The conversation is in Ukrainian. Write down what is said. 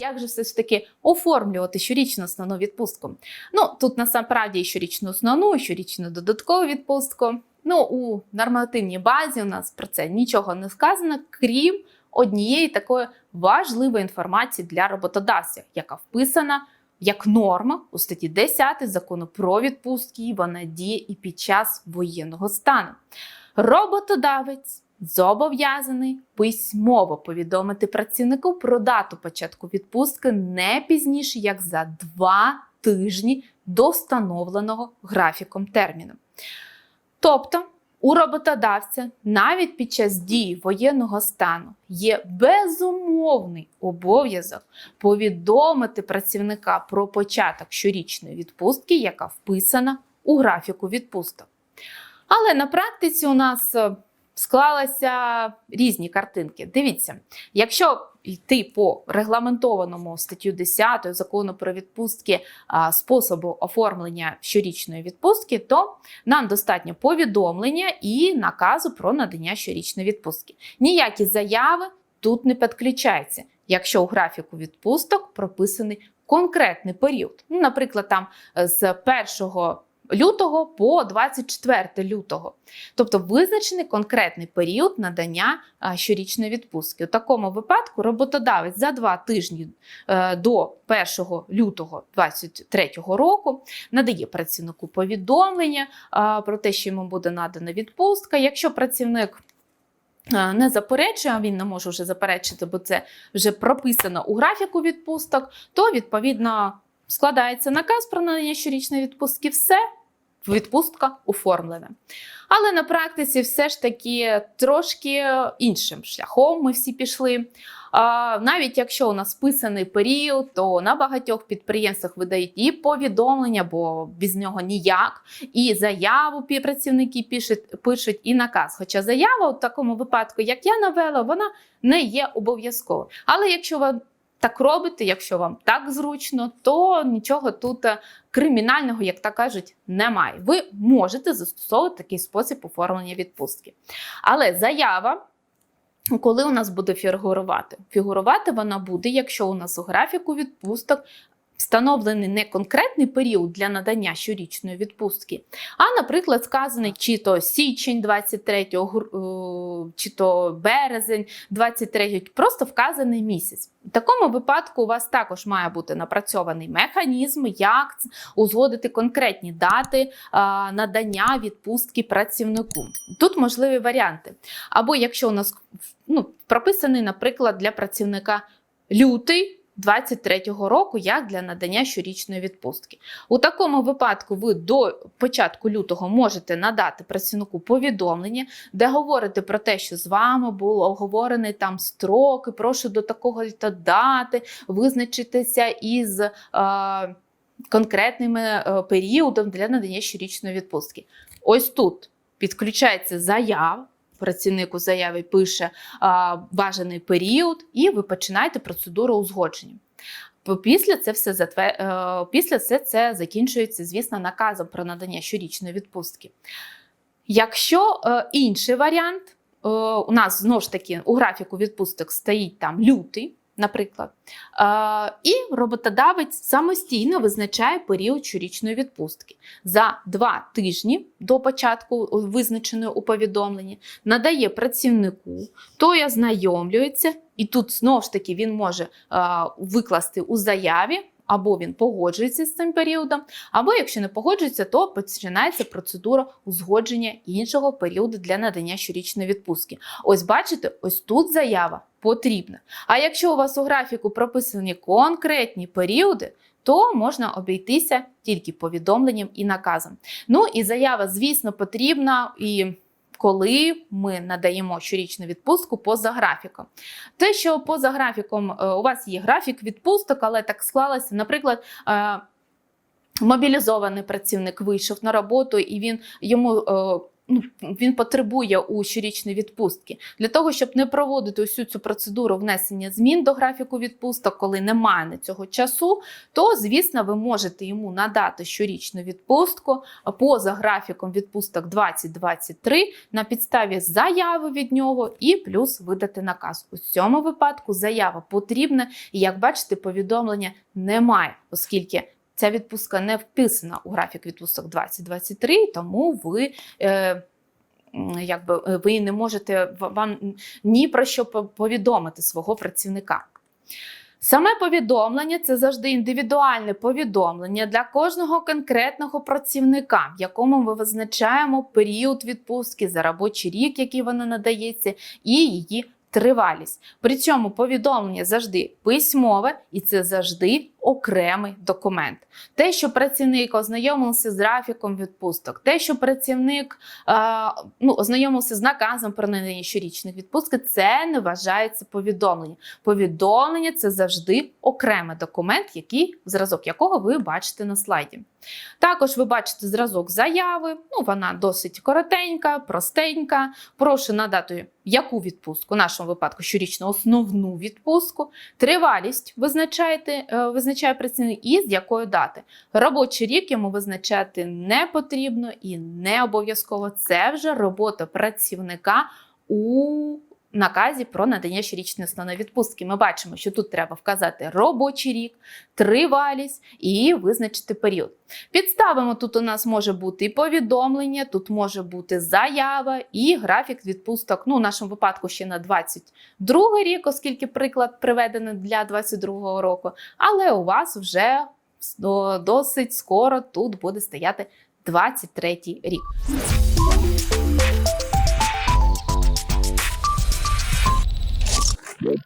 Як же все ж таки оформлювати щорічну основну відпустку? Ну тут насправді і щорічну основну, і щорічну додаткову відпустку. Ну у нормативній базі у нас про це нічого не сказано, крім однієї такої важливої інформації для роботодавця, яка вписана як норма у статті 10 закону про відпустки. Вона діє і під час воєнного стану. Роботодавець зобов'язаний письмово повідомити працівнику про дату початку відпустки не пізніше, як за два тижні до встановленого графіком терміну. Тобто, у роботодавця навіть під час дії воєнного стану є безумовний обов'язок повідомити працівника про початок щорічної відпустки, яка вписана у графіку відпусток. Але на практиці у нас е, склалися різні картинки. Дивіться, якщо йти по регламентованому статтю 10 закону про відпустки способу оформлення щорічної відпустки, то нам достатньо повідомлення і наказу про надання щорічної відпустки. Ніякі заяви тут не підключаються, якщо у графіку відпусток прописаний конкретний період. Ну, наприклад, там е, з 1 лютого по 24 лютого. Тобто визначений конкретний період надання щорічної відпустки. У такому випадку роботодавець за два тижні е, до 1 лютого 2023 року надає працівнику повідомлення про те, що йому буде надана відпустка. Якщо працівник е, не заперечує, він не може вже заперечити, бо це вже прописано у графіку відпусток, то відповідно складається наказ про надання щорічної відпустки. Все, відпустка оформлена. Але на практиці все ж таки трошки іншим шляхом ми всі пішли. Навіть якщо у нас списаний період, то на багатьох підприємствах видають і повідомлення, бо без нього ніяк, і заяву працівники пишуть, пишуть, і наказ. Хоча заява у такому випадку, як я навела, вона не є обов'язковою. Але якщо ви так робите, якщо вам так зручно, то нічого тут е, кримінального, як так кажуть, немає. Ви можете застосовувати такий спосіб оформлення відпустки. Але заява. Коли у нас буде фігурувати? Фігурувати вона буде, якщо у нас у графіку відпусток встановлений не конкретний період для надання щорічної відпустки, а, наприклад, сказаний чи то січень 23, е, чи то березень 23, просто вказаний місяць. У такому випадку у вас також має бути напрацьований механізм, як узгодити конкретні дати надання відпустки працівнику. Тут можливі варіанти. Або якщо у нас ну, прописаний, наприклад, для працівника лютий. 23-го року як для надання щорічної відпустки. У такому випадку ви до початку лютого можете надати працівнику повідомлення, де говорите про те, що з вами було оговорений там строки, прошу до такого то дати, визначитися із е, конкретним е, періодом для надання щорічної відпустки. Ось тут підключається заява. Працівник у заяві пише бажаний період, і ви починаєте процедуру узгодження. Після це все затвер... е, після це, це закінчується, звісно, наказом про надання щорічної відпустки. Якщо е, інший варіант, е, у нас знову ж таки у графіку відпусток стоїть там лютий, наприклад, і роботодавець самостійно визначає період щорічної відпустки за два тижні до початку визначеної у повідомленні, надає працівнику, той ознайомлюється, і тут знову ж таки він може викласти у заяві. Або він погоджується з цим періодом, або якщо не погоджується, то починається процедура узгодження іншого періоду для надання щорічної відпустки. Ось бачите, ось тут заява потрібна. А якщо у вас у графіку прописані конкретні періоди, то можна обійтися тільки повідомленням і наказом. Ну і заява, звісно, потрібна і. Коли ми надаємо щорічну відпустку поза графіком. Те, що поза графіком е, у вас є графік відпусток, але так склалося, наприклад, е, мобілізований працівник вийшов на роботу і він йому. Ну, він потребує у щорічної відпустки. Для того, щоб не проводити усю цю процедуру внесення змін до графіку відпусток, коли немає на цього часу, то, звісно, ви можете йому надати щорічну відпустку поза графіком відпусток 2023 на підставі заяви від нього і плюс видати наказ. У цьому випадку заява потрібна, і як бачите, повідомлення немає, оскільки ця відпустка не вписана у графік відпусток 2023, тому ви. Е, Якби е, ви не можете вам ні про що повідомити свого працівника. Саме повідомлення це завжди індивідуальне повідомлення для кожного конкретного працівника, в якому ми визначаємо період відпустки за робочий рік, який вона надається, і її тривалість. При цьому повідомлення завжди письмове і це завжди окремий документ. Те, що працівник ознайомився з графіком відпусток, те, що працівник е, ну, ознайомився з наказом про надання щорічних відпустки, це не вважається повідомлення. Повідомлення це завжди окремий документ, який зразок якого ви бачите на слайді. Також ви бачите зразок заяви. Ну, вона досить коротенька, простенька. Прошу надати яку відпустку, в нашому випадку щорічну основну відпустку. Тривалість визначаєте, е, визначає працівник і з якої дати. Робочий рік йому визначати не потрібно і не обов'язково. Це вже робота працівника у наказі про надання щорічної основної відпустки. Ми бачимо, що тут треба вказати робочий рік, тривалість і визначити період. Підставимо тут у нас може бути і повідомлення, тут може бути заява і графік відпусток. Ну, в нашому випадку ще на 22 рік, оскільки приклад приведений для 22 року. Але у вас вже досить скоро тут буде стояти 23 рік. good.